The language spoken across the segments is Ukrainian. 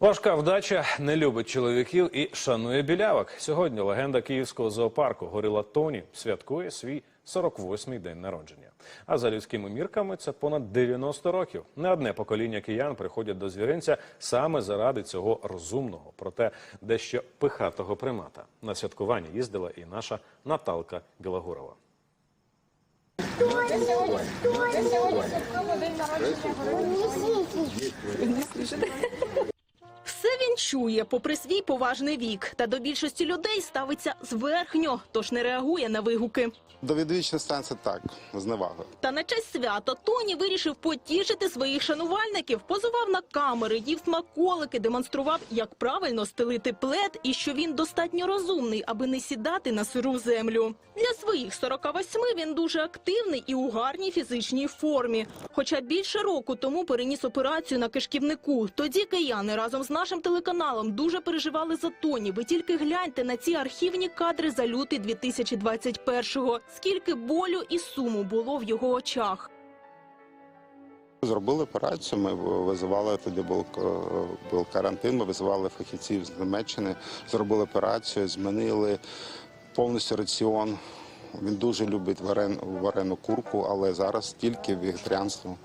Важка вдача не любить чоловіків і шанує білявок. Сьогодні легенда київського зоопарку Горила Тоні святкує свій 48-й день народження. А за людськими мірками це понад 90 років. Не одне покоління киян приходять до звіринця саме заради цього розумного, проте дещо пихатого примата. На святкування їздила і наша Наталка Білогурова. Чує, попри свій поважний вік, та до більшості людей ставиться зверхньо, тож не реагує на вигуки. До відвічної станції так, зневага. Та на честь свята Тоні вирішив потішити своїх шанувальників, позував на камери, їв смаколики, демонстрував, як правильно стелити плед і що він достатньо розумний, аби не сідати на сиру землю. Для своїх 48 він дуже активний і у гарній фізичній формі. Хоча більше року тому переніс операцію на кишківнику. Тоді кияни разом з нашим телеканалом дуже переживали за Тоні. Ви тільки гляньте на ці архівні кадри за лютий 2021-го. Скільки болю і суму було в його очах. Зробили операцію. Ми визивали тоді був, е, був карантин. Ми визивали фахівців з Німеччини. Зробили операцію, змінили повністю раціон. Він дуже любить варен, варену курку, але зараз тільки вегетаріанство.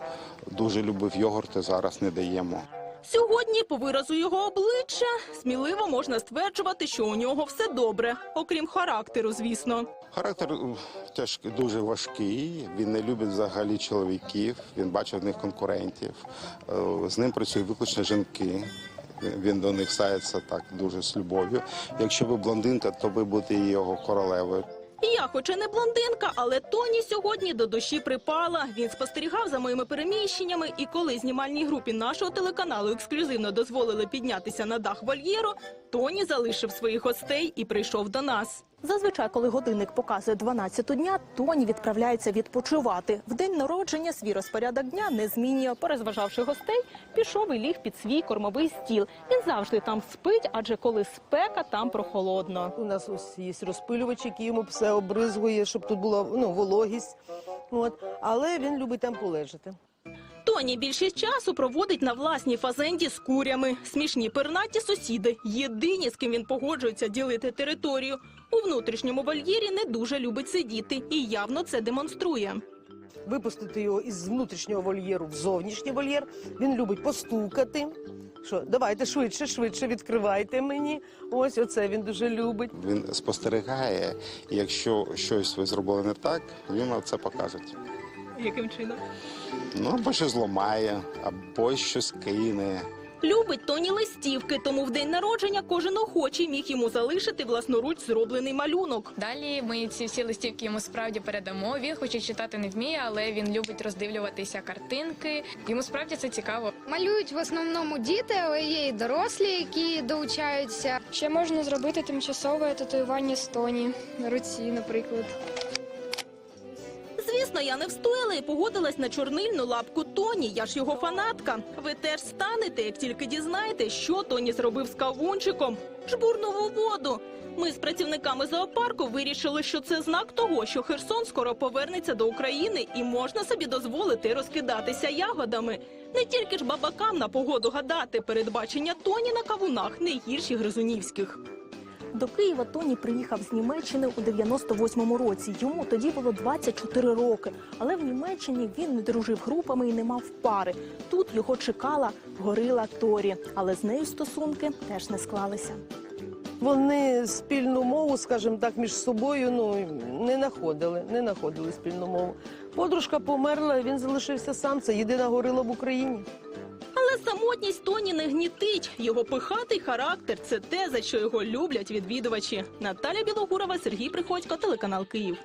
Дуже любив йогурти, зараз не даємо. Сьогодні, по виразу його обличчя, сміливо можна стверджувати, що у нього все добре, окрім характеру, звісно. Характер е, тяжкий, дуже важкий. Він не любить взагалі чоловіків. Він бачить в них конкурентів. Е, З ним працюють виключно жінки. Він до них ставиться так дуже з любов'ю. Якщо ви блондинка, то ви будете його королевою. Я, хоч і не блондинка, але Тоні сьогодні до душі припала. Він спостерігав за моїми переміщеннями, і коли знімальній групі нашого телеканалу ексклюзивно дозволили піднятися на дах вольєру, Тоні залишив своїх гостей і прийшов до нас. Зазвичай, коли годинник показує 12 дня, Тоні відправляється відпочивати. В день народження свій розпорядок дня не змінює. Порозважавши гостей, пішов і ліг під свій кормовий стіл. Він завжди там спить, адже коли спека, там прохолодно. У нас ось є розпилювач, який йому все обризгує, щоб тут була ну, вологість. От. Але він любить там полежати. Тоні більшість часу проводить на власній фазенді з курями. Смішні пернаті сусіди. Єдині, з ким він погоджується ділити територію. У внутрішньому вольєрі не дуже любить сидіти і явно це демонструє. Випустити його із внутрішнього вольєру в зовнішній вольєр. Він любить постукати. Що, давайте швидше, швидше відкривайте мені. Ось оце він дуже любить. Він спостерігає, і якщо щось ви зробили не так, він вам це покаже. Яким чином? Ну, або щось зламає, або щось кине. Любить Тоні листівки, тому в день народження кожен охочий міг йому залишити власноруч зроблений малюнок. Далі ми ці всі листівки йому справді передамо. Він хоче читати не вміє, але він любить роздивлюватися картинки. Йому справді це цікаво. Малюють в основному діти, але є і дорослі, які долучаються. Ще можна зробити тимчасове татуювання з тоні на руці, наприклад. Я не встояла і погодилась на чорнильну лапку Тоні. Я ж його фанатка. Ви теж станете, як тільки дізнаєте, що Тоні зробив з кавунчиком. Жбурнув воду. Ми з працівниками зоопарку вирішили, що це знак того, що Херсон скоро повернеться до України і можна собі дозволити розкидатися ягодами. Не тільки ж бабакам на погоду гадати, передбачення Тоні на кавунах не гірші гризунівських. До Києва Тоні приїхав з Німеччини у 98-му році. Йому тоді було 24 роки. Але в Німеччині він не дружив групами і не мав пари. Тут його чекала горила Торі, але з нею стосунки теж не склалися. Вони спільну мову, скажімо так, між собою ну, не знаходили, не знаходили спільну мову. Подружка померла, він залишився сам. Це єдина горила в Україні. Але самотність Тоні не гнітить. Його пихатий характер це те, за що його люблять відвідувачі. Наталя Білогурова, Сергій Приходько, телеканал Київ.